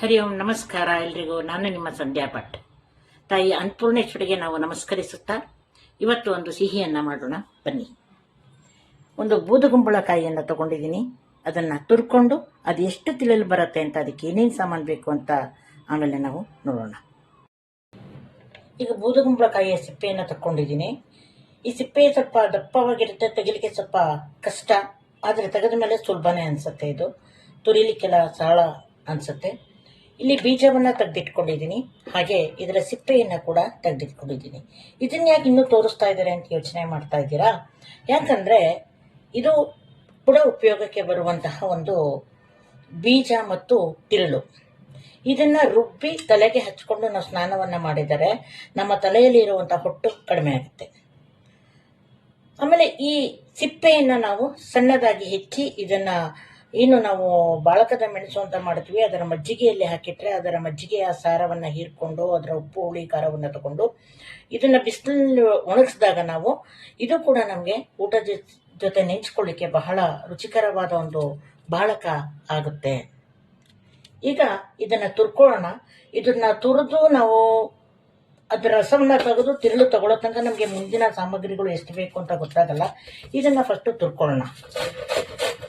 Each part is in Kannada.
ಹರಿ ಓಂ, ನಮಸ್ಕಾರ ಎಲ್ರಿಗೂ. ನಾನು ನಿಮ್ಮ ಸಂಧ್ಯಾ ಭಟ್. ತಾಯಿ ಅನ್ಪೂರ್ಣೇಶ್ವರಿಗೆ ನಾವು ನಮಸ್ಕರಿಸುತ್ತಾ ಇವತ್ತು ಒಂದು ಸಿಹಿಯನ್ನ ಮಾಡೋಣ. ಬನ್ನಿ. ಒಂದು ಬೂದುಗುಂಬಳಕಾಯಿಯನ್ನು ತಗೊಂಡಿದ್ದೀನಿ. ಅದನ್ನು ತುರ್ಕೊಂಡು ಅದು ಎಷ್ಟು ತಿಳಿಯಲು ಬರುತ್ತೆ ಅಂತ ಅದಕ್ಕೆ ಏನೇನು ಸಾಮಾನು ಬೇಕು ಅಂತ ಆಮೇಲೆ ನಾವು ನೋಡೋಣ. ಈಗ ಬೂದುಗುಂಬಳಕಾಯಿಯ ಸಿಪ್ಪೆಯನ್ನು ತಗೊಂಡಿದ್ದೀನಿ ಈ ಸಿಪ್ಪೆ ಸ್ವಲ್ಪ ದಪ್ಪವಾಗಿರುತ್ತೆ, ತೆಗಿಲಿಕ್ಕೆ ಸ್ವಲ್ಪ ಕಷ್ಟ, ಆದರೆ ತೆಗೆದ ಮೇಲೆ ಸುಲಭನೇ ಅನಿಸುತ್ತೆ ಇದು. ತುರಿಲಿಕ್ಕೆಲ್ಲ ಸರಳ ಅನಿಸುತ್ತೆ. ಇಲ್ಲಿ ಬೀಜವನ್ನು ತೆಗೆದಿಟ್ಕೊಂಡಿದ್ದೀನಿ. ಹಾಗೆ ಇದರ ಸಿಪ್ಪೆಯನ್ನು ಕೂಡ ತೆಗೆದಿಟ್ಕೊಂಡಿದ್ದೀನಿ. ಇದನ್ನ ಯಾಕೆ ಇನ್ನೂ ತೋರಿಸ್ತಾ ಇದ್ದಾರೆ ಅಂತ ಯೋಚನೆ ಮಾಡ್ತಾ ಇದ್ದೀರಾ? ಯಾಕಂದರೆ ಇದು ಕೂಡ ಉಪಯೋಗಕ್ಕೆ ಬರುವಂತಹ ಒಂದು ಬೀಜ ಮತ್ತು ತಿರುಳು. ಇದನ್ನ ರುಬ್ಬಿ ತಲೆಗೆ ಹಚ್ಕೊಂಡು ನಾವು ಸ್ನಾನವನ್ನ ಮಾಡಿದರೆ ನಮ್ಮ ತಲೆಯಲ್ಲಿ ಇರುವಂತಹ ಹೊಟ್ಟು ಕಡಿಮೆ ಆಗುತ್ತೆ. ಆಮೇಲೆ ಈ ಸಿಪ್ಪೆಯನ್ನ ನಾವು ಸಣ್ಣದಾಗಿ ಹೆಚ್ಚಿ ಇದನ್ನ ಏನು ನಾವು ಬಾಳಕದ ಮೆಣಸು ಅಂತ ಮಾಡ್ತೀವಿ. ಅದರ ಮಜ್ಜಿಗೆಯಲ್ಲಿ ಹಾಕಿಟ್ರೆ ಅದರ ಮಜ್ಜಿಗೆಯ ಸಾರವನ್ನು ಹೀರ್ಕೊಂಡು ಅದರ ಉಪ್ಪು, ಹುಳಿ, ಖಾರವನ್ನು ತಗೊಂಡು ಇದನ್ನು ಬಿಸಿಲಲ್ಲಿ ಒಣಗಿಸಿದಾಗ ನಾವು ಇದು ಕೂಡ ನಮಗೆ ಊಟದ ಜೊತೆ ನೆಂಚ್ಕೊಳ್ಳಿಕ್ಕೆ ಬಹಳ ರುಚಿಕರವಾದ ಒಂದು ಬಾಳಕ ಆಗುತ್ತೆ. ಈಗ ಇದನ್ನು ತುರ್ಕೊಳ್ಳೋಣ. ಇದನ್ನ ತುರಿದು ನಾವು ಅದರ ರಸವನ್ನ ತೆಗೆದು ತಿರುಳು ತಗೊಳ್ಳೋ ತನಕ ನಮಗೆ ಮುಂದಿನ ಸಾಮಗ್ರಿಗಳು ಎಷ್ಟು ಬೇಕು ಅಂತ ಗೊತ್ತಾಗಲ್ಲ. ಇದನ್ನ ಫಸ್ಟ್ ತುರ್ಕೊಳ್ಳೋಣ.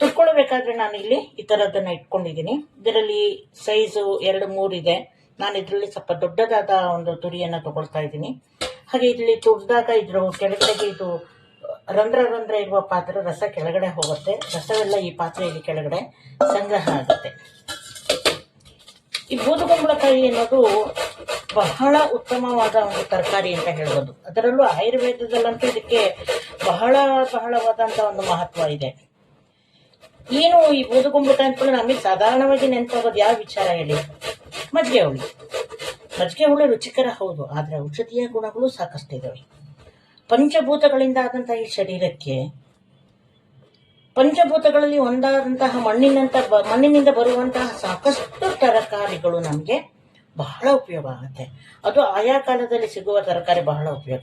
ತುರ್ಕೊಳ್ಬೇಕಾದ್ರೆ ನಾನು ಇಲ್ಲಿ ಈ ಥರದನ್ನು ಇಟ್ಕೊಂಡಿದ್ದೀನಿ. ಇದರಲ್ಲಿ ಸೈಜು ಎರಡು ಮೂರು ಇದೆ. ನಾನು ಇದರಲ್ಲಿ ಸ್ವಲ್ಪ ದೊಡ್ಡದಾದ ಒಂದು ತುರಿಯನ್ನು ತಗೊಳ್ತಾ ಇದ್ದೀನಿ. ಹಾಗೆ ಇಲ್ಲಿ ತುರಿದಾಗ ಇದ್ರ ಕೆಳಗಡೆಗೆ ಇದು ರಂಧ್ರ ರಂಧ್ರ ಇರುವ ಪಾತ್ರೆ ರಸ ಕೆಳಗಡೆ ಹೋಗುತ್ತೆ. ರಸವೆಲ್ಲ ಈ ಪಾತ್ರೆಯಲ್ಲಿ ಕೆಳಗಡೆ ಸಂಗ್ರಹ ಆಗುತ್ತೆ. ಈ ಬೂದುಗುಂಬಳಕಾಯಿ ಅನ್ನೋದು ಬಹಳ ಉತ್ತಮವಾದ ಒಂದು ತರಕಾರಿ ಅಂತ ಹೇಳ್ಬೋದು. ಅದರಲ್ಲೂ ಆಯುರ್ವೇದದಲ್ಲಂತೂ ಇದಕ್ಕೆ ಬಹಳ ಬಹಳವಾದಂಥ ಒಂದು ಮಹತ್ವ ಇದೆ. ಏನು ಈ ಬೂದುಗುಂಬಳಕಾಯಿ ಅಂದ್ಕೊಂಡು ನಮಗೆ ಸಾಧಾರಣವಾಗಿ ನೆನಪಾಗೋದು ಯಾವ ವಿಚಾರ ಹೇಳಿ? ಮಜ್ಜಿಗೆ ಹುಳಿ. ಮಜ್ಜಿಗೆ ಹುಳಿ ರುಚಿಕರ ಹೌದು, ಆದರೆ ಔಷಧೀಯ ಗುಣಗಳು ಸಾಕಷ್ಟು ಇದಾವೆ ಪಂಚಭೂತಗಳಿಂದ ಆದಂಥ ಈ ಶರೀರಕ್ಕೆ ಪಂಚಭೂತಗಳಲ್ಲಿ ಒಂದಾದಂತಹ ಮಣ್ಣಿನಂತ ಮಣ್ಣಿನಿಂದ ಬರುವಂತಹ ಸಾಕಷ್ಟು ತರಕಾರಿಗಳು ನಮಗೆ ಬಹಳ ಉಪಯೋಗ ಆಗುತ್ತೆ. ಅದು ಆಯಾ ಕಾಲದಲ್ಲಿ ಸಿಗುವ ತರಕಾರಿ ಬಹಳ ಉಪಯೋಗ.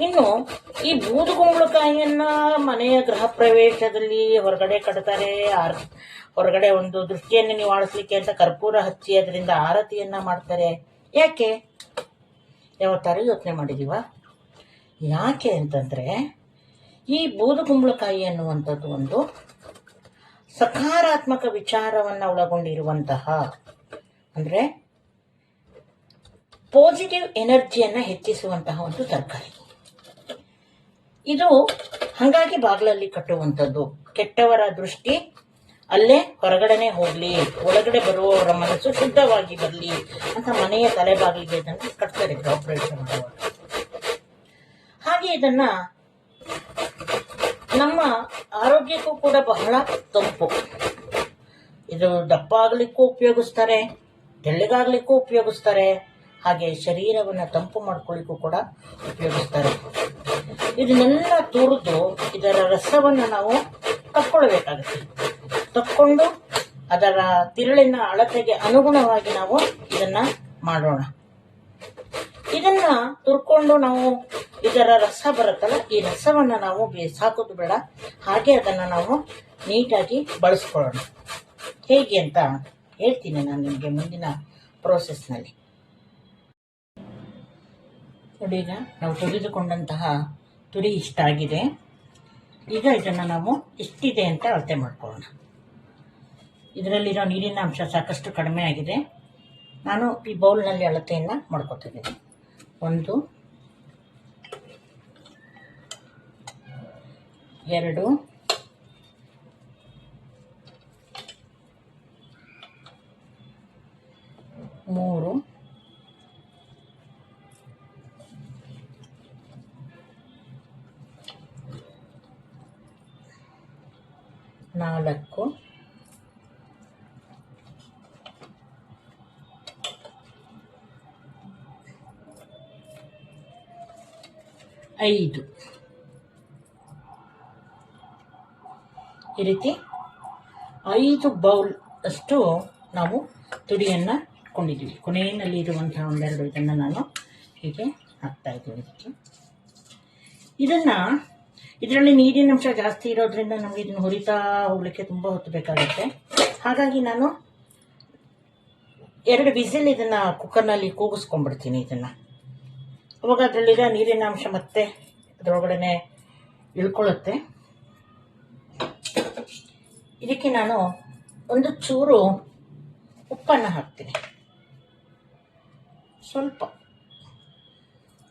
ಇನ್ನು ಈ ಬೂದುಗುಂಬಳಕಾಯಿಯನ್ನ ಮನೆಯ ಗೃಹ ಪ್ರವೇಶದಲ್ಲಿ ಹೊರಗಡೆ ಕಟ್ತಾರೆ. ಆರ್, ಹೊರಗಡೆ ಒಂದು ದೃಷ್ಟಿಯನ್ನು ನಿವಾಳಿಸ್ಲಿಕ್ಕೆ ಅಂತ ಕರ್ಪೂರ ಹಚ್ಚಿ ಅದರಿಂದ ಆರತಿಯನ್ನ ಮಾಡ್ತಾರೆ. ಯಾಕೆ? ಯಾವತ್ತಾರು ಯೋಚನೆ ಮಾಡಿದೀವ? ಯಾಕೆ ಅಂತಂದ್ರೆ ಈ ಬೂದುಗುಂಬಳಕಾಯಿ ಅನ್ನುವಂಥದ್ದು ಒಂದು ಸಕಾರಾತ್ಮಕ ವಿಚಾರವನ್ನು ಒಳಗೊಂಡಿರುವಂತಹ, ಅಂದರೆ ಪಾಸಿಟಿವ್ ಎನರ್ಜಿಯನ್ನು ಹೆಚ್ಚಿಸುವಂತಹ ಒಂದು ತರಕಾರಿ. ಇದು ಹಾಗಾಗಿ ಬಾಗಿಲಲ್ಲಿ ಕಟ್ಟುವಂಥದ್ದು. ಕೆಟ್ಟವರ ದೃಷ್ಟಿ, ಅಲ್ಲೇ ಹೊರಗಡೆನೆ ಹೋಗಲಿ, ಒಳಗಡೆ ಬರುವವರ ಮನಸ್ಸು ಶುದ್ಧವಾಗಿ ಬರಲಿ ಅಂತ ಮನೆಯ ತಲೆ ಬಾಗಿಲಿಗೆ ಇದನ್ನು ಕಟ್ತಾರೆ ಆಪರೇಷನ್ ಹಾಗೆ ಇದನ್ನ ನಮ್ಮ ಆರೋಗ್ಯಕ್ಕೂ ಕೂಡ ಬಹಳ ತಂಪು ಇದು ದಪ್ಪ ಆಗಲಿಕ್ಕೂ ಉಪಯೋಗಿಸ್ತಾರೆ, ತೆಳ್ಳಗಾಗ್ಲಿಕ್ಕೂ ಉಪಯೋಗಿಸ್ತಾರೆ, ಹಾಗೆ ಶರೀರವನ್ನು ತಂಪು ಮಾಡ್ಕೊಳ್ಳಿಕ್ಕೂ ಕೂಡ ಉಪಯೋಗಿಸ್ತಾರೆ. ಇದನ್ನೆಲ್ಲ ತುರಿದು, ಇದರ ರಸವನ್ನು ನಾವು ತಕ್ಕೊಳ್ಬೇಕಾಗುತ್ತೆ. ತಕ್ಕೊಂಡು ಅದರ ತಿರುಳಿನ ಅಳತೆಗೆ ಅನುಗುಣವಾಗಿ ನಾವು ಇದನ್ನ ಮಾಡೋಣ. ಇದನ್ನ ತುರ್ಕೊಂಡು ನಾವು ಇದರ ರಸ ಬರುತ್ತಲ್ಲ, ಈ ರಸವನ್ನ ನಾವು ಬೇಸಾಕೋದು ಬೇಡ. ಹಾಗೆ ಅದನ್ನ ನಾವು ನೀಟಾಗಿ ಬಳಸ್ಕೊಳ್ಳೋಣ. ಹೇಗೆ ಅಂತ ಹೇಳ್ತೀನಿ ನಾನು ನಿಮಗೆ ಮುಂದಿನ ಪ್ರೋಸೆಸ್ನಲ್ಲಿ ನೋಡಿ ನಾವು ತುರಿದುಕೊಂಡಂತಹ ತುರಿ ಇಷ್ಟ ಆಗಿದೆ. ಈಗ ಇದನ್ನು ನಾವು ಎಷ್ಟಿದೆ ಅಂತ ಅಳತೆ ಮಾಡ್ಕೊಳ್ಳೋಣ. ಇದರಲ್ಲಿರೋ ನೀರಿನ ಅಂಶ ಸಾಕಷ್ಟು ಕಡಿಮೆ ಆಗಿದೆ. ನಾನು ಈ ಬೌಲ್ನಲ್ಲಿ ಅಳತೆಯನ್ನು ಮಾಡ್ಕೊತಿದ್ದೀನಿ ಒಂದು ಎರಡು. ಮೂರು. ನಾಲ್ಕು. ಐದು. ಈ ರೀತಿ ಐದು ಬೌಲ್ ಅಷ್ಟು ನಾವು ತುಡಿಯನ್ನು ಇಟ್ಕೊಂಡಿದ್ದೀವಿ ಕೊನೆಯಲ್ಲಿ ಇರುವಂತಹ ಒಂದೆರಡು ಇದನ್ನು ನಾನು ಹೀಗೆ ಹಾಕ್ತಾ ಇದ್ದೀನಿ ಇದಕ್ಕೆ. ಇದನ್ನು ಇದರಲ್ಲಿ ನೀರಿನ ಅಂಶ ಜಾಸ್ತಿ ಇರೋದ್ರಿಂದ ನಮಗೆ ಇದನ್ನು ಹುರಿತಾ ಹೋಗ್ಲಿಕ್ಕೆ ತುಂಬ ಹೊತ್ತು ಬೇಕಾಗುತ್ತೆ. ಹಾಗಾಗಿ ನಾನು ಎರಡು ವಿಸಿಲ್ ಇದನ್ನ ಕುಕ್ಕರ್ನಲ್ಲಿ ಕೂಗಿಸ್ಕೊಂಡ್ಬಿಡ್ತೀನಿ ಇದನ್ನ. ಅವಾಗ ಅದರಲ್ಲಿರೋ ನೀರಿನ ಅಂಶ ಮತ್ತೆ ಅದರೊಳಗಡೆ ಇಳ್ಕೊಳ್ಳುತ್ತೆ. ಇದಕ್ಕೆ ನಾನು ಒಂದು ಚೂರು ಉಪ್ಪನ್ನು ಹಾಕ್ತೀನಿ. ಸ್ವಲ್ಪ,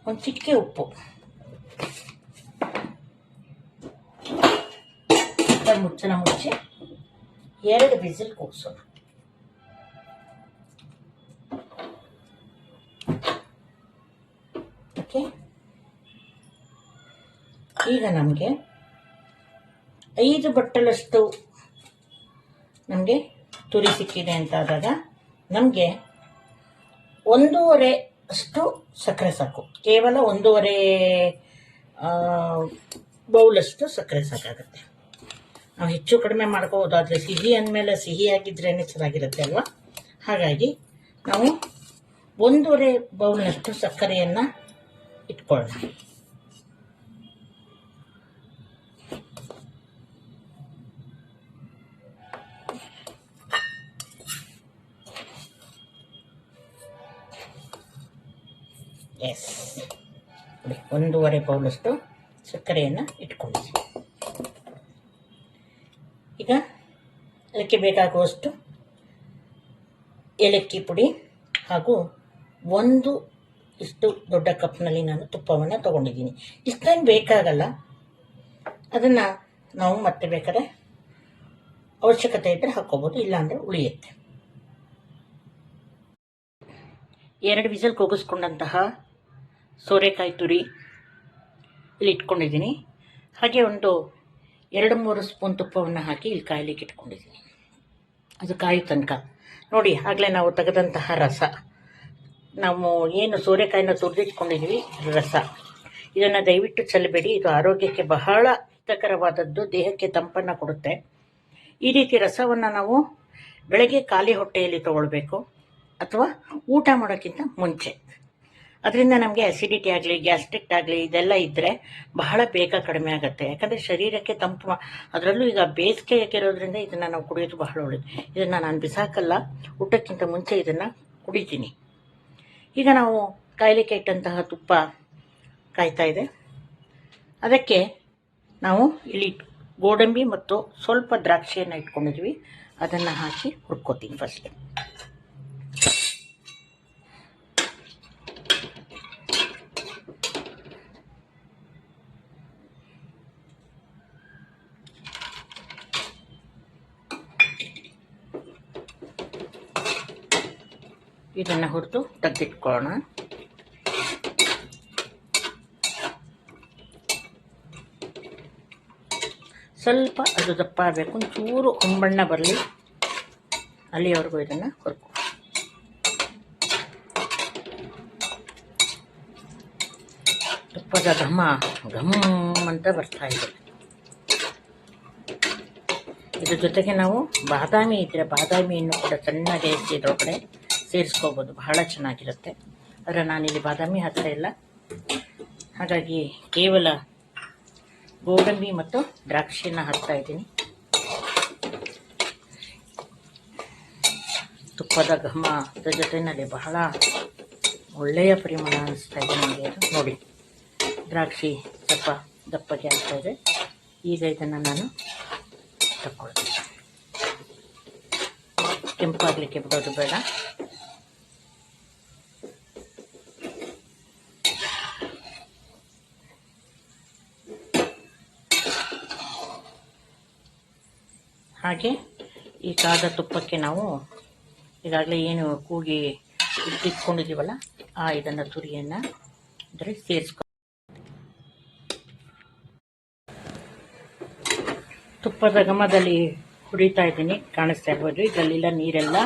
ಒಂದು ಚಿಕ್ಕೆ ಉಪ್ಪು. ಮುಚ್ಚನ ಮುಚ್ಚಿ ಎರಡು ವಿಸಿಲ್ ಕೂಗಿಸೋಣ ಈಗ ನಮಗೆ ಐದು ಬಟ್ಟಲಷ್ಟು ನಮಗೆ ತುರಿ ಸಿಕ್ಕಿದೆ ಅಂತ ಆದಾಗ ನಮಗೆ ಒಂದೂವರೆ ಅಷ್ಟು ಸಕ್ಕರೆ ಸಾಕು. ಕೇವಲ ಒಂದೂವರೆ ಬೌಲಷ್ಟು ಸಕ್ಕರೆ ಸಾಕಾಗುತ್ತೆ. ನಾವು ಹೆಚ್ಚು ಕಡಿಮೆ ಮಾಡ್ಕೋಬೋದು, ಆದರೆ ಸಿಹಿ ಅಂದಮೇಲೆ ಸಿಹಿಯಾಗಿದ್ರೇ ಚೆನ್ನಾಗಿರುತ್ತೆ ಅಲ್ವಾ? ಹಾಗಾಗಿ ನಾವು ಒಂದೂವರೆ ಬೌಲ್ನಷ್ಟು ಸಕ್ಕರೆಯನ್ನು ಇಟ್ಕೊಳ್ಳೋಣ ಎಸ್ ಒಂದೂವರೆ ಬೌಲಷ್ಟು ಸಕ್ಕರೆಯನ್ನು ಇಟ್ಕೊಂಡಿದ್ದೀವಿ ಈಗ ಅದಕ್ಕೆ ಬೇಕಾಗುವಷ್ಟು ಏಲಕ್ಕಿ ಪುಡಿ ಹಾಗೂ ಒಂದು ಇಷ್ಟು ದೊಡ್ಡ ಕಪ್ನಲ್ಲಿ ನಾನು ತುಪ್ಪವನ್ನು ತೊಗೊಂಡಿದ್ದೀನಿ. ಇಷ್ಟೇನು ಬೇಕಾಗಲ್ಲ. ಅದನ್ನು ನಾವು ಮತ್ತೆ ಬೇಕಾದ್ರೆ ಅವಶ್ಯಕತೆ ಇದ್ದರೆ ಹಾಕ್ಕೋಬೋದು, ಇಲ್ಲಾಂದರೆ ಉಳಿಯುತ್ತೆ. ಎರಡು ವಿಸಲ್ ಕೂಗಿಸ್ಕೊಂಡಂತಹ ಸೋರೆಕಾಯಿ ತುರಿ ಇಲ್ಲಿ ಇಟ್ಕೊಂಡಿದ್ದೀನಿ. ಹಾಗೆ ಒಂದು ಎರಡು ಮೂರು ಸ್ಪೂನ್ ತುಪ್ಪವನ್ನು ಹಾಕಿ ಇಲ್ಲಿ ಕಾಯಲಿಕ್ಕೆ ಇಟ್ಕೊಂಡಿದ್ದೀನಿ. ಅದು ಕಾಯಿ ತನಕ. ನೋಡಿ, ಆಗಲೇ ನಾವು ತೆಗೆದಂತಹ ರಸ. ನಾವು ಏನು ಸೋರೆಕಾಯಿನ ತುರಿದಿಟ್ಕೊಂಡಿದ್ದೀವಿ, ರಸ. ಇದನ್ನು ದಯವಿಟ್ಟು ಚೆಲ್ಲಬೇಡಿ. ಇದು ಆರೋಗ್ಯಕ್ಕೆ ಬಹಳ ಹಿತಕರವಾದದ್ದು, ದೇಹಕ್ಕೆ ತಂಪನ್ನು ಕೊಡುತ್ತೆ. ಈ ರೀತಿ ರಸವನ್ನು ನಾವು ಬೆಳಗ್ಗೆ ಖಾಲಿ ಹೊಟ್ಟೆಯಲ್ಲಿ ತಗೊಳ್ಬೇಕು ಅಥವಾ ಊಟ ಮಾಡೋಕ್ಕಿಂತ ಮುಂಚೆ. ಅದರಿಂದ ನಮಗೆ ಅಸಿಡಿಟಿ ಆಗಲಿ ಗ್ಯಾಸ್ಟ್ರಿಕ್ ಆಗಲಿ ಇದೆಲ್ಲ ಇದ್ದರೆ ಬಹಳ ಬೇಗ ಕಡಿಮೆ ಆಗುತ್ತೆ. ಯಾಕಂದರೆ ಶರೀರಕ್ಕೆ ತಂಪು ಅದರಲ್ಲೂ ಈಗ ಬೇಸಿಗೆ ಇರೋದ್ರಿಂದ ಇದನ್ನು ನಾವು ಕುಡಿಯೋದು ಬಹಳ ಒಳ್ಳೆಯದು ಇದನ್ನು ನಾನು ಬಿಸಾಕಲ್ಲ, ಊಟಕ್ಕಿಂತ ಮುಂಚೆ ಇದನ್ನು ಕುಡಿತೀನಿ. ಈಗ ನಾವು ಕಾಯಲಿಕ್ಕೆ ಇಟ್ಟಂತಹ ತುಪ್ಪ ಕಾಯ್ತಾ ಇದೆ. ಅದಕ್ಕೆ ನಾವು ಇಲ್ಲಿ ಗೋಡಂಬಿ ಮತ್ತು ಸ್ವಲ್ಪ ದ್ರಾಕ್ಷಿಯನ್ನು ಇಟ್ಕೊಂಡಿದ್ವಿ. ಅದನ್ನು ಹಾಕಿ ಹುಡ್ಕೋತೀನಿ ಫಸ್ಟ್ ಇದನ್ನು ಹುರಿದು ತೆಗೆದಿಟ್ಕೊಳ್ಳೋಣ. ಸ್ವಲ್ಪ ಅದು ದಪ್ಪ ಆಗಬೇಕು, ಒಂಚೂರು ಹೊಂಬಣ್ಣ ಬರಲಿ ಅಲ್ಲಿಯವರೆಗೂ ಇದನ್ನು ಹುರ್ಕೊ. ತುಪ್ಪದ ಘಮ, ಘಮ್ ಅಂತ ಬರ್ತಾ ಇದೆ. ಇದ್ರ ಜೊತೆಗೆ ನಾವು ಬಾದಾಮಿ ಇದ್ದರೆ ಬಾದಾಮಿಯನ್ನು ಕೂಡ ಸಣ್ಣಗೆ ಹೆಚ್ಚಿ ಇದ್ರೊಳಗಡೆ ಸೇರಿಸ್ಕೋಬೋದು. ಬಹಳ ಚೆನ್ನಾಗಿರುತ್ತೆ. ಆದರೆ ನಾನಿಲ್ಲಿ ಬಾದಾಮಿ ಹಾಕ್ತಾ ಇಲ್ಲ. ಹಾಗಾಗಿ ಕೇವಲ ಗೋಡಂಬಿ ಮತ್ತು ದ್ರಾಕ್ಷಿಯನ್ನು ಹಾಕ್ತಾ ಇದ್ದೀನಿ. ತುಪ್ಪದ ಘಮ ಅದರ ಜೊತೆಯಲ್ಲಿ ಬಹಳ ಒಳ್ಳೆಯ ಪರಿಮಳ ಅನಿಸ್ತಾ ಇದೆ ನನಗೆ ನೋಡಿ, ದ್ರಾಕ್ಷಿ ಸ್ವಲ್ಪ ದಪ್ಪಗೆ ಆಗ್ತಾ ಇದೆ. ಈಗ ಇದನ್ನು ನಾನು ತಗೊಳ್ತೀನಿ ಕೆಂಪಾಗಲಿಕ್ಕೆ ಬಿಡೋದು ಬೇಡ. ಹಾಗೆ ಈ ಕಾದ ತುಪ್ಪಕ್ಕೆ ನಾವು ಈಗಾಗಲೇ ಏನು ಕೂಗಿ ಇಟ್ಟಿಟ್ಕೊಂಡಿದ್ದೀವಲ್ಲ, ಆ ಇದನ್ನು ತುರಿಯನ್ನು ಅಂದರೆ ಸೇರಿಸ್ಕೊ ತುಪ್ಪದ ಘಮದಲ್ಲಿ ಹುರಿತಾ ಇದ್ದೀನಿ, ಕಾಣಿಸ್ತಾ ಇರ್ಬೋದು. ಇದರಲ್ಲಿಲ್ಲ ನೀರೆಲ್ಲ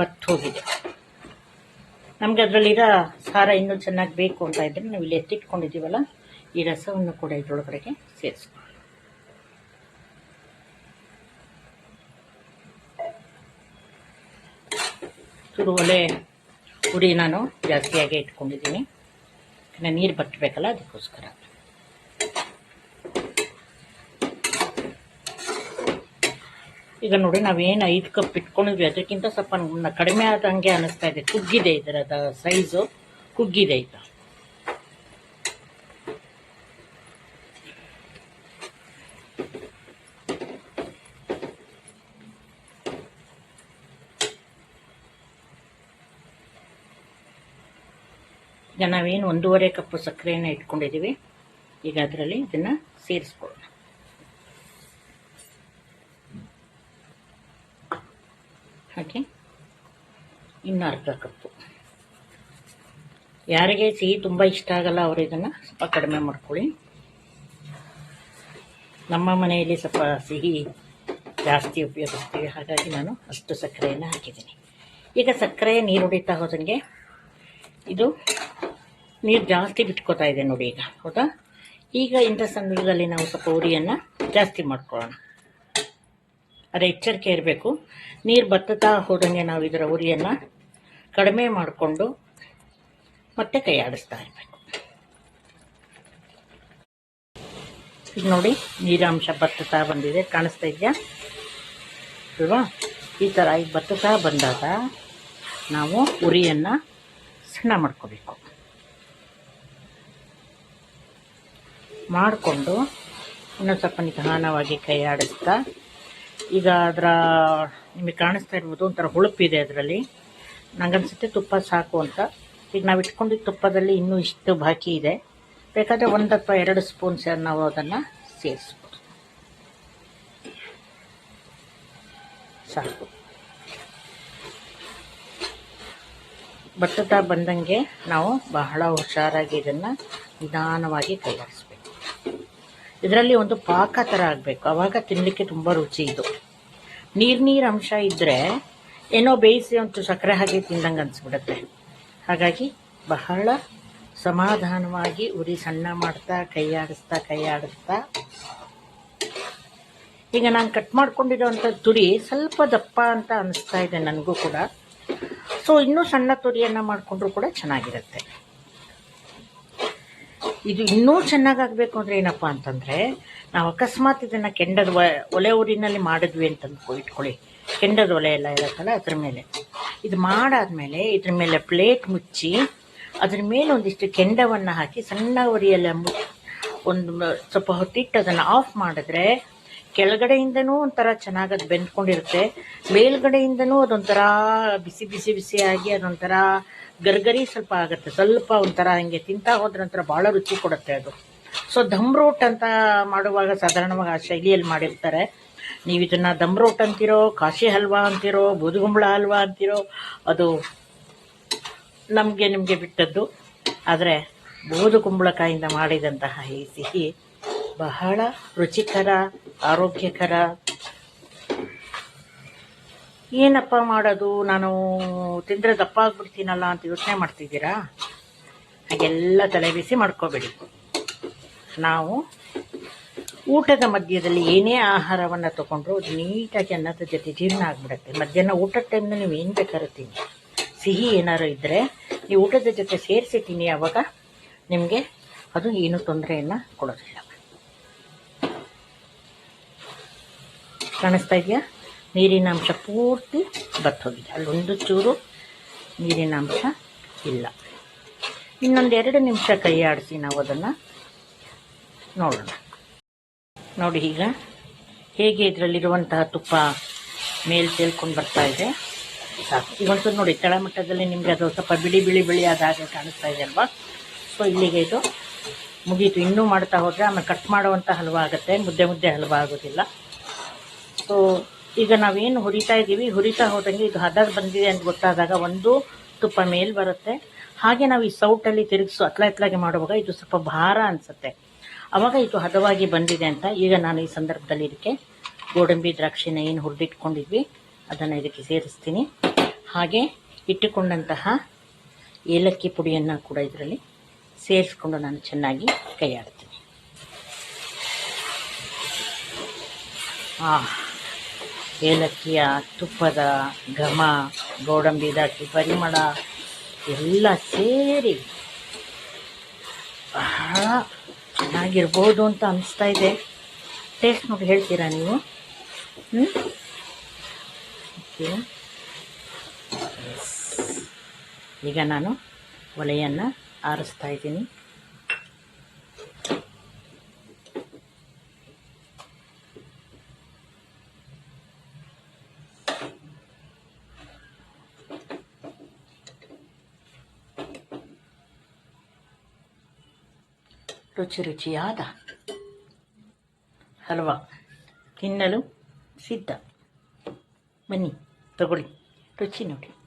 ಬತ್ತು ಹೋಗಿದೆ. ನಮಗೆ ಅದರಲ್ಲಿರೋ ಸಾರ ಇನ್ನೂ ಚೆನ್ನಾಗಿ ಬೇಕು ಅಂತ ಇದ್ದರೆ ನಾವು ಇಲ್ಲಿ ಎತ್ತಿಟ್ಕೊಂಡಿದ್ದೀವಲ್ಲ, ಈ ರಸವನ್ನು ಕೂಡ ಇದರೊಳಗಡೆಗೆ ಸೇರಿಸ್ಕೊ ಚೂರು ಒಲೆ ಪುಡಿ ನಾನು ಜಾಸ್ತಿಯಾಗಿ ಇಟ್ಕೊಂಡಿದ್ದೀನಿ. ಇನ್ನು ನೀರು ಬಟ್ಟಬೇಕಲ್ಲ ಅದಕ್ಕೋಸ್ಕರ. ಈಗ ನೋಡಿ ನಾವೇನು ಐದು ಕಪ್ ಇಟ್ಕೊಂಡಿದ್ವಿ, ಅದಕ್ಕಿಂತ ಸ್ವಲ್ಪ ಕಡಿಮೆ ಆದಂಗೆ ಅನಿಸ್ತಾ ಇದೆ. ಕುಗ್ಗಿದೆ ಇದರ ಸೈಜು ಕುಗ್ಗಿದೆ ಈಗ. ಈಗ ನಾವೇನು ಒಂದೂವರೆ ಕಪ್ಪು ಸಕ್ಕರೆಯನ್ನು ಇಟ್ಕೊಂಡಿದ್ದೀವಿ. ಈಗ ಅದರಲ್ಲಿ ಇದನ್ನು ಸೇರಿಸ್ಕೊಳ್ಳೋಣ. ಹಾಗೆ ಇನ್ನು ಅರ್ಧ ಕಪ್ಪು. ಯಾರಿಗೆ ಸಿಹಿ ತುಂಬ ಇಷ್ಟ ಆಗಲ್ಲ ಅವರು ಇದನ್ನು ಸ್ವಲ್ಪ ಕಡಿಮೆ ಮಾಡ್ಕೊಳ್ಳಿ. ನಮ್ಮ ಮನೆಯಲ್ಲಿ ಸ್ವಲ್ಪ ಸಿಹಿ ಜಾಸ್ತಿ ಉಪಯೋಗಿಸ್ತೀವಿ. ಹಾಗಾಗಿ ನಾನು ಅಷ್ಟು ಸಕ್ಕರೆಯನ್ನು ಹಾಕಿದ್ದೀನಿ. ಈಗ ಸಕ್ಕರೆ ನೀರು ಹೊಡಿತಾ ಹೋದಂಗೆ ಇದು ನೀರು ಜಾಸ್ತಿ ಬಿಟ್ಕೋತಾ ಇದೆ ನೋಡಿ ಈಗ, ಹೌದಾ? ಈಗ ಇಂಥ ಸಂದರ್ಭದಲ್ಲಿ ನಾವು ಸ್ವಲ್ಪ ಉರಿಯನ್ನು ಜಾಸ್ತಿ ಮಾಡ್ಕೊಳ್ಳೋಣ. ಅದೇ ಎಚ್ಚರಿಕೆ ಇರಬೇಕು. ನೀರು ಬತ್ತತಾ ಹೋದಂಗೆ ನಾವು ಇದರ ಉರಿಯನ್ನು ಕಡಿಮೆ ಮಾಡಿಕೊಂಡು ಮತ್ತೆ ಕೈ ಆಡಿಸ್ತಾ ಇರಬೇಕು. ಈಗ ನೋಡಿ, ನೀರಾಂಶ ಬತ್ತತಾ ಬಂದಿದೆ, ಕಾಣಿಸ್ತಾ ಇದೆಯಾ? ಅಲ್ವಾ? ಈ ಥರ ಈಗ ಬತ್ತತಾ ಬಂದಾಗ ನಾವು ಉರಿಯನ್ನು ಸಣ್ಣ ಮಾಡ್ಕೋಬೇಕು. ಮಾಡಿಕೊಂಡು ಇನ್ನೊಂದು ಸ್ವಲ್ಪ ನಿಧಾನವಾಗಿ ಕೈ ಆಡಿಸ್ತಾ, ಈಗ ಅದರ ನಿಮಗೆ ಕಾಣಿಸ್ತಾ ಇರ್ಬೋದು ಒಂಥರ ಹುಳುಪಿದೆ ಅದರಲ್ಲಿ. ನಂಗನ್ಸುತ್ತೆ ತುಪ್ಪ ಸಾಕು ಅಂತ. ಈಗ ನಾವು ಇಟ್ಕೊಂಡಿದ್ದ ತುಪ್ಪದಲ್ಲಿ ಇನ್ನೂ ಇಷ್ಟು ಬಾಕಿ ಇದೆ. ಬೇಕಾದರೆ ಒಂದು ಅಥವಾ ಎರಡು ಸ್ಪೂನ್ಸ್ ನಾವು ಅದನ್ನು ಸೇರಿಸ್ಬೋದು. ಸಾಕು. ಬತ್ತುತ್ತಾ ಬಂದಂಗೆ ನಾವು ಬಹಳ ಹುಷಾರಾಗಿ ಇದನ್ನು ನಿಧಾನವಾಗಿ ಕೈಯಾಡಿಸ್ಬೇಕು ಇದರಲ್ಲಿ ಒಂದು ಪಾಕ ಥರ ಆಗಬೇಕು. ಆವಾಗ ತಿನ್ನಲಿಕ್ಕೆ ತುಂಬ ರುಚಿ ಇದು. ನೀರು ನೀರು ಅಂಶ ಇದ್ದರೆ ಏನೋ ಬೇಯಿಸಿ ಒಂದು ಸಕ್ಕರೆ ಹಾಕಿ ತಿಂದಂಗೆ ಅನಿಸ್ಬಿಡುತ್ತೆ. ಹಾಗಾಗಿ ಬಹಳ ಸಮಾಧಾನವಾಗಿ ಉರಿ ಸಣ್ಣ ಮಾಡ್ತಾ, ಕೈ ಆಡಿಸ್ತಾ ಕೈ ಆಡಿಸ್ತಾ. ಈಗ ನಾನು ಕಟ್ ಮಾಡ್ಕೊಂಡಿರೋವಂಥ ತುರಿ ಸ್ವಲ್ಪ ದಪ್ಪ ಅಂತ ಅನಿಸ್ತಾ ಇದೆ ನನಗೂ ಕೂಡ. ಸೊ ಇನ್ನೂ ಸಣ್ಣ ತುರಿಯನ್ನು ಮಾಡಿಕೊಂಡ್ರು ಕೂಡ ಚೆನ್ನಾಗಿರುತ್ತೆ. ಇದು ಇನ್ನೂ ಚೆನ್ನಾಗಾಗಬೇಕು ಅಂದರೆ ಏನಪ್ಪ ಅಂತಂದರೆ, ನಾವು ಅಕಸ್ಮಾತ್ ಇದನ್ನು ಕೆಂಡದ ಒಲೆ ಊರಿನಲ್ಲಿ ಮಾಡಿದ್ವಿ ಅಂತ ಇಟ್ಕೊಳ್ಳಿ. ಕೆಂಡದ ಒಲೆ ಎಲ್ಲ ಇರುತ್ತಲ್ಲ ಅದ್ರ ಮೇಲೆ. ಇದು ಮಾಡಾದಮೇಲೆ ಇದ್ರ ಮೇಲೆ ಪ್ಲೇಟ್ ಮುಚ್ಚಿ, ಅದ್ರ ಮೇಲೆ ಒಂದಿಷ್ಟು ಕೆಂಡವನ್ನು ಹಾಕಿ ಸಣ್ಣ ಉರಿಯಲ್ಲ ಒಂದು ಸ್ವಲ್ಪ ಹೊತ್ತಿಟ್ಟು ಅದನ್ನು ಆಫ್ ಮಾಡಿದ್ರೆ ಕೆಳಗಡೆಯಿಂದನೂ ಒಂಥರ ಚೆನ್ನಾಗಿ ಅದು ಬೆಂದ್ಕೊಂಡಿರುತ್ತೆ. ಮೇಲ್ಗಡೆಯಿಂದನೂ ಅದೊಂಥರ ಬಿಸಿ ಬಿಸಿ ಬಿಸಿಯಾಗಿ ಅದೊಂಥರ ಗರ್ಗರಿ ಸ್ವಲ್ಪ ಆಗುತ್ತೆ. ಸ್ವಲ್ಪ ಒಂಥರ ಹಂಗೆ ತಿಂತಾ ಹೋದ್ರೆ ಒಂಥರ ಭಾಳ ರುಚಿ ಕೊಡುತ್ತೆ ಅದು. ಸೊ ದಮ್ ರೋಟ್ ಅಂತ ಮಾಡುವಾಗ ಸಾಧಾರಣವಾಗಿ ಆ ಶೈಲಿಯಲ್ಲಿ ಮಾಡಿರ್ತಾರೆ. ನೀವು ಇದನ್ನು ದಮ್ ರೋಟ್ ಅಂತೀರೋ, ಕಾಶಿ ಹಲ್ವಾ ಅಂತೀರೋ, ಬೂದುಗುಂಬಳ ಹಲ್ವಾ ಅಂತೀರೋ, ಅದು ನಮಗೆ ನಿಮಗೆ ಬಿಟ್ಟದ್ದು. ಆದರೆ ಬೂದು ಕುಂಬಳಕಾಯಿಂದ ಮಾಡಿದಂತಹ ಈ ಸಿಹಿ ಬಹಳ ರುಚಿಕರ ಆರೋಗ್ಯಕರ. ಏನಪ್ಪ ಮಾಡೋದು? ನಾನು ತಿಂದರೆ ದಪ್ಪ ಆಗ್ಬಿಡ್ತೀನಲ್ಲ ಅಂತ ಯೋಚನೆ ಮಾಡ್ತಿದ್ದೀರಾ? ಹಾಗೆಲ್ಲ ತಲೆ ಬಿಸಿ ಮಾಡ್ಕೋಬೇಡಿ. ನಾವು ಊಟದ ಮಧ್ಯದಲ್ಲಿ ಏನೇ ಆಹಾರವನ್ನು ತಗೊಂಡ್ರು ಅದು ನೀಟಾಗಿ ಅನ್ನದ ಜೊತೆ ಜೀರ್ಣ ಆಗ್ಬಿಡುತ್ತೆ. ಮಧ್ಯಾಹ್ನ ಊಟದ ಟೈಮ್ನ ನೀವು ಏನು ಬೇಕಾದ್ರೂ ತಿನ್ನಿ. ಸಿಹಿ ಏನಾದ್ರು ಇದ್ದರೆ ನೀವು ಊಟದ ಜೊತೆ ಸೇರಿಸಿ ತಿನ್ನಿ. ಆವಾಗ ನಿಮಗೆ ಅದು ಏನು ತೊಂದರೆಯನ್ನು ಕೊಡೋದಿಲ್ಲ. ಕಾಣಿಸ್ತಾ ಇದೆಯಾ? ನೀರಿನ ಅಂಶ ಪೂರ್ತಿ ಬತ್ತೋಗಿದೆ. ಅಲ್ಲೊಂದು ಚೂರು ನೀರಿನ ಅಂಶ ಇಲ್ಲ. ಇನ್ನೊಂದು ಎರಡು ನಿಮಿಷ ಕೈ ಆಡಿಸಿ ನಾವು ಅದನ್ನು ನೋಡೋಣ. ನೋಡಿ ಈಗ ಹೇಗೆ ಇದರಲ್ಲಿರುವಂತಹ ತುಪ್ಪ ಮೇಲೆ ತೇಲ್ಕೊಂಡು ಬರ್ತಾ ಇದೆ. ಸಾಕು. ಈಗಂತೂ ನೋಡಿ ತಳಮಟ್ಟದಲ್ಲಿ ನಿಮಗೆ ಅದು ಸ್ವಲ್ಪ ಬಿಳಿ ಬಿಳಿ ಬಿಳಿ ಆದ ಹಾಗೆ ಕಾಣಿಸ್ತಾ ಇದೆ ಅಲ್ವಾ? ಸೊ ಇಲ್ಲಿಗೆ ಇದು ಮುಗೀತು. ಇನ್ನೂ ಮಾಡ್ತಾ ಹೋದರೆ ಆಮೇಲೆ ಕಟ್ ಮಾಡುವಂಥ ಹಲ್ವಾ ಆಗುತ್ತೆ. ಮುದ್ದೆ ಮುದ್ದೆ ಹಲ್ವಾ ಆಗೋದಿಲ್ಲ. ಸೊ ಈಗ ನಾವೇನು ಹುರಿತಾ ಇದ್ದೀವಿ ಹುರಿತಾ ಹೋದಂಗೆ ಇದು ಹದ ಬಂದಿದೆ ಅಂತ ಗೊತ್ತಾದಾಗ ಒಂದು ತುಪ್ಪ ಮೇಲ್ ಬರುತ್ತೆ. ಹಾಗೆ ನಾವು ಈ ಸೌಟಲ್ಲಿ ತಿರುಗಿಸು ಅತ್ಲ ಮಾಡುವಾಗ ಇದು ಸ್ವಲ್ಪ ಭಾರ ಅನಿಸುತ್ತೆ. ಅವಾಗ ಇದು ಹದವಾಗಿ ಬಂದಿದೆ ಅಂತ ಈಗ ನಾನು ಈ ಸಂದರ್ಭದಲ್ಲಿ ಇದಕ್ಕೆ ಗೋಡಂಬಿ ದ್ರಾಕ್ಷಿನ ಏನು ಹುರಿದಿಟ್ಕೊಂಡಿದ್ವಿ, ಅದನ್ನು ಇದಕ್ಕೆ ಸೇರಿಸ್ತೀನಿ. ಹಾಗೆ ಇಟ್ಟುಕೊಂಡಂತಹ ಏಲಕ್ಕಿ ಪುಡಿಯನ್ನು ಕೂಡ ಇದರಲ್ಲಿ ಸೇರಿಸ್ಕೊಂಡು ನಾನು ಚೆನ್ನಾಗಿ ಕೈಯಾಡ್ತೀನಿ. ಆ ಏಲಕ್ಕಿಯ ತುಪ್ಪದ ಘಮ, ಗೋಡಂಬಿ ದಾಟಿ ಪರಿಮಳ ಎಲ್ಲ ಸೇರಿ ಬಹಳ ಚೆನ್ನಾಗಿರ್ಬೋದು ಅಂತ ಅನಿಸ್ತಾ ಇದೆ. ಟೇಸ್ಟ್ ನೋಡಿ ಹೇಳ್ತೀರಾ ನೀವು? ಹ್ಞೂ ಈಗ ನಾನು ಒಲೆಯನ್ನು ಆರಿಸ್ತಾ ಇದ್ದೀನಿ. ರುಚಿ ರುಚಿಯಾದ ಹಲ್ವಾ. ತಿನ್ನಲು ಸಿದ್ಧ. ಬನ್ನಿ ತಗೊಳ್ಳಿ. ರುಚಿ ನೋಡಿ.